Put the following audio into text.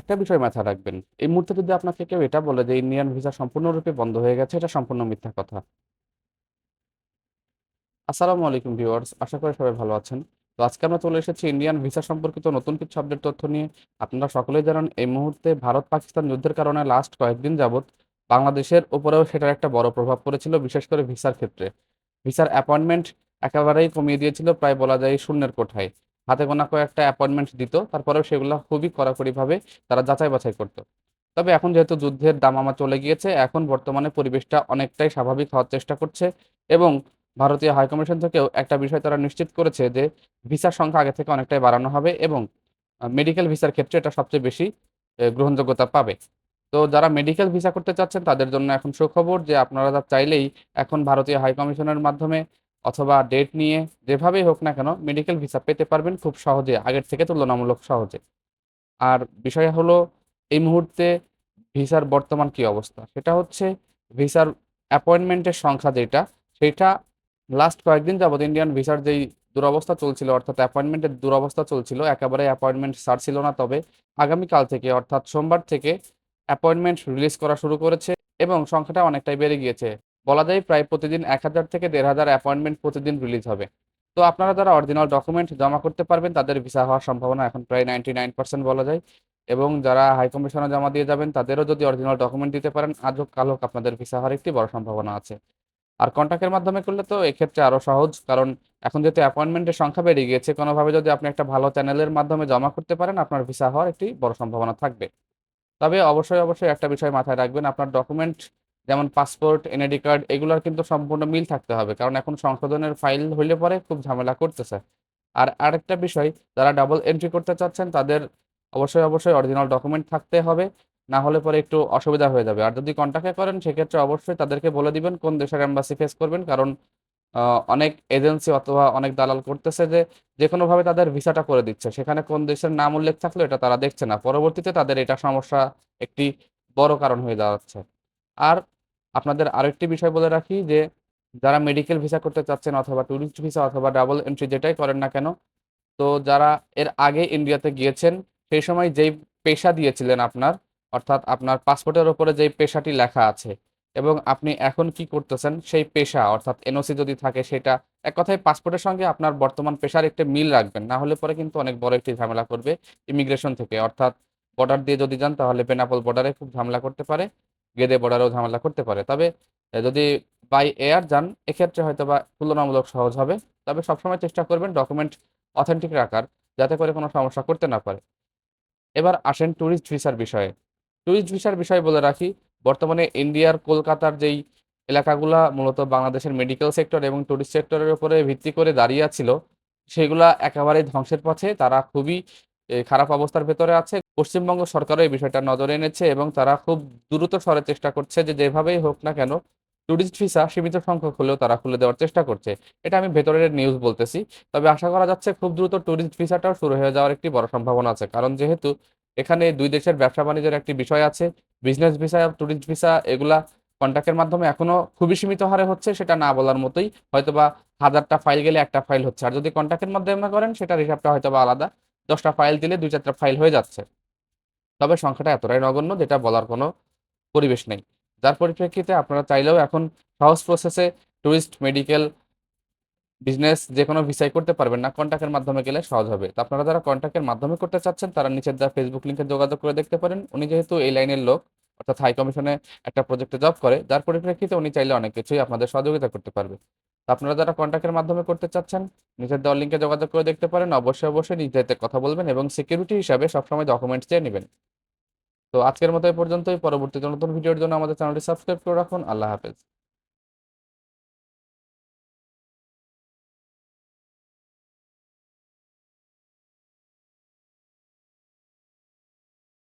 একটা বিষয় মাথায় রাখবেন। এই মুহূর্তে যদি আপনাকে কেউ এটা বলে যে ইন্ডিয়ান ভিসা সম্পূর্ণরূপে বন্ধ হয়ে গেছে, এটা সম্পূর্ণ মিথ্যা কথা। আসসালামু আলাইকুম ভিউয়ার্স। আশা করি সবাই ভালো আছেন। তো আজকে আমরা চলে এসেছি ইন্ডিয়ান ভিসা সম্পর্কিত নতুন কিছু আপডেট তথ্য নিয়ে। আপনারা সকলেই জানেন এই মুহূর্তে ভারত-পাকিস্তান যুদ্ধের কারণে লাস্ট কয়েকদিন যাবৎ বাংলাদেশের উপরেও সেটার একটা বড় প্রভাব পড়েছিল, বিশেষ করে ভিসার ক্ষেত্রে। ভিসার অ্যাপয়েন্টমেন্ট একেবারেই কমিয়ে দিয়েছিল প্রায় বলা যায় শূন্যের কোঠায়। হাতে গোনা কয়েকটা অ্যাপয়েন্টমেন্ট দিত, তারপরেও সেগুলো খুবই কড়াকড়িভাবে তারা যাচাই-বাছাই করত। তবে এখন যেহেতু যুদ্ধের দাম আমার চলে গিয়েছে, এখন বর্তমানে পরিবেশটা অনেকটাই স্বাভাবিক হওয়ার চেষ্টা করছে এবং ভারতীয় হাইকমিশন থেকেও একটা বিষয় তারা নিশ্চিত করেছে যে ভিসার সংখ্যা আগে থেকে অনেকটাই বাড়ানো হবে এবং মেডিকেল ভিসার ক্ষেত্রে এটা সবচেয়ে বেশি গ্রহণযোগ্যতা পাবে। তো যারা মেডিকেল ভিসা করতে চাচ্ছেন তাদের জন্য এখন সুখবর যে আপনারা চাইলেই এখন ভারতীয় হাইকমিশনের মাধ্যমে অথবা ডেট নিয়ে যেভাবেই হোক না কেন মেডিকেল ভিসা পেতে পারবেন খুব সহজে, আগের থেকে তুলনামূলক সহজে। আর বিষয় হলো এই মুহূর্তে ভিসার বর্তমান কি অবস্থা? সেটা হচ্ছে ভিসার অ্যাপয়েন্টমেন্টের সংখ্যা যেটা, সেটা লাস্ট কয়েকদিন যাবৎ ইন্ডিয়ান ভিসার যেই দুরবস্থা চলছিল অর্থাৎ অ্যাপয়েন্টমেন্টের দুরবস্থা চলছিল, একেবারে অ্যাপয়েন্টমেন্ট ছাড়ছিল না। তবে আগামীকাল থেকে অর্থাৎ সোমবার থেকে অ্যাপয়েন্টমেন্ট রিলিজ করা শুরু করেছে এবং সংখ্যাটা অনেকটাই বেড়ে গিয়েছে। বলা যায় প্রায় প্রতিদিন ১,০০০ থেকে ১,৫০০ অ্যাপয়েন্টমেন্ট প্রতিদিন রিলিজ হবে। তো আপনারা যারা অরিজিনাল ডকুমেন্ট জমা করতে পারবেন তাদের ভিসা হওয়ার সম্ভাবনা এখন প্রায় 99% বলা যায় এবং যারা হাই কমিশনে জমা দিয়ে যাবেন তাদেরও যদি অরিজিনাল ডকুমেন্ট দিতে পারেন আজ হোক কাল হোক আপনাদের ভিসা হওয়ার একটি বড় সম্ভাবনা আছে। আর কন্ট্যাক্টের মাধ্যমে করলে তো এক্ষেত্রে আরও সহজ। কারণ এখন যেহেতু অ্যাপয়েন্টমেন্টের সংখ্যা বেড়ে গিয়েছে, কোনোভাবে যদি আপনি একটা ভালো চ্যানেলের মাধ্যমে জমা করতে পারেন আপনার ভিসা হওয়ার একটি বড় সম্ভাবনা থাকবে। তবে অবশ্যই, অবশ্যই একটা বিষয় মাথায় রাখবেন আপনার ডকুমেন্ট যেমন পাসপোর্ট, এনআইডি কার্ড এগুলোর কিন্তু সম্পূর্ণ মিল থাকতে হবে। কারণ এখন সংশোধনের ফাইল হইলে পরে খুব ঝামেলা করতেছে। আর আরেকটা বিষয় যারা ডাবল এন্ট্রি করতে চাচ্ছেন তাদের অবশ্যই, অবশ্যই অরিজিনাল ডকুমেন্ট থাকতে হবে। না হলে পরে একটু অসুবিধা হয়ে যাবে। আর যদি কন্ট্যাক্টে করেন সেক্ষেত্রে অবশ্যই তাদেরকে বলে দিবেন কোন দেশের অ্যাম্বাসি ফেস করবেন। কারণ অনেক এজেন্সি অথবা অনেক দালাল করতেছে যে যে কোনোভাবে তাদের ভিসাটা করে দিচ্ছে। সেখানে কোন দেশের নাম উল্লেখ থাকলেও এটা তারা দেখছে না। পরবর্তীতে তাদের এটা সমস্যা একটি বড় কারণ হয়ে দাঁড়াচ্ছে। আর আপনাদের আরেকটি বিষয় বলে রাখি যে যারা মেডিকেল ভিসা করতে চাচ্ছেন অথবা টুরিস্ট ভিসা অথবা ডাবল এন্ট্রি যেটাই করেন না কেন, তো যারা এর আগে ইন্ডিয়াতে গিয়েছেন সেই সময় যেই পেশা দিয়েছিলেন আপনার, অর্থাৎ আপনার পাসপোর্টের উপরে যেই পেশাটি লেখা আছে এবং আপনি এখন কি করতেছেন সেই পেশা অর্থাৎ এনওসি যদি থাকে সেটা এক কথায় পাসপোর্টের সঙ্গে আপনার বর্তমান পেশার একটা মিল রাখবেন। না হলে পরে কিন্তু অনেক বড় একটি ঝামেলা করবে ইমিগ্রেশন থেকে। অর্থাৎ বর্ডার দিয়ে যদি যান তাহলে বেনাপোল বর্ডারে খুব ঝামেলা করতে পারে। গেদে বর্ডারেও ঝামেলা করতে পারে। তবে যদি বাই এয়ার যান এক্ষেত্রে হয়তো বা তুলনামূলক সহজ হবে। তবে সবসময় চেষ্টা করবেন ডকুমেন্ট অথেন্টিক রাখার যাতে করে কোনো সমস্যা করতে না পারে। এবার আসেন ট্যুরিস্ট ভিসার বিষয়ে। ট্যুরিস্ট ভিসার বিষয়ে বলে রাখি, বর্তমানে ইন্ডিয়ার কলকাতার যেই এলাকাগুলা মূলত বাংলাদেশের মেডিকেল সেক্টর এবং টুরিস্ট সেক্টরের উপরে ভিত্তি করে দাঁড়িয়ে ছিল, সেগুলা একেবারেই ধ্বংসের পথে। তারা খুবই খারাপ অবস্থার ভেতরে আছে। পশ্চিমবঙ্গ সরকারও এই বিষয়টা নজরে এনেছে এবং তারা খুব দ্রুত সরে চেষ্টা করছে যে যেভাবেই হোক না কেন ট্যুরিস্ট ভিসা সীমিত সংখ্যক হলেও তারা খুলে দেওয়ার চেষ্টা করছে। এটা আমি ভেতরের নিউজ বলতেছি। তবে আশা করা যাচ্ছে খুব দ্রুত টুরিস্ট ভিসাটাও শুরু হয়ে যাওয়ার একটি বড় সম্ভাবনা আছে। কারণ যেহেতু এখানে দুই দেশের ব্যবসা-বাণিজ্যের একটি বিষয় আছে। বিজনেস ভিসা, ট্যুরিস্ট ভিসা এগুলা কন্ট্যাক্টের মাধ্যমে এখনও খুবই সীমিত হারে হচ্ছে সেটা না বলার মতোই। হয়তোবা হাজারটা ফাইল গেলে একটা ফাইল হচ্ছে। আর যদি কন্ট্যাক্টের মাধ্যমে করেন সেটার হিসাবটা হয়তোবা আলাদা। ১০ টা ফাইল দিলে দুই চারটা ফাইল হয়ে যাচ্ছে। তবে সংখ্যাটা এতটাই নগণ্য যেটা বলার কোনো পরিবেশ নেই। যার পরিপ্রেক্ষিতে আপনারা চাইলেও এখন সহজ প্রসেসে ট্যুরিস্ট মেডিকেল, বিজনেস যে কোনো ভিসাই করতে পারবেন না। কন্ট্যাক্টের মাধ্যমে গেলে সহজ হবে। তো আপনারা যারা কন্ট্যাক্টের মাধ্যমে করতে চাচ্ছেন তারা নিচের দেওয়া ফেসবুক লিংকে যোগাযোগ করে দেখতে পারেন। উনি যেহেতু এই লাইনের লোক অর্থাৎ হাই কমিশনে একটা প্রজেক্টে জব করে, যার পরিপ্রেক্ষিতে উনি চাইলে অনেক কিছুই আপনাদের সহযোগিতা করতে পারবে। আপনারা যারা কন্ট্যাক্টের মাধ্যমে করতে চাচ্ছেন, নিচের দেওয়ার লিঙ্কে যোগাযোগ করে দেখতে পারেন। অবশ্যই, অবশ্যই নিজেদের কথা বলবেন এবং সিকিউরিটি হিসাবে সবসময় ডকুমেন্টস চেয়ে নেবেন তো আজকের মতো এ পর্যন্তই। পরবর্তীতে নতুন ভিডিওর জন্য আমাদের চ্যানেলটি সাবস্ক্রাইব করে রাখুন। আল্লাহ হাফেজ।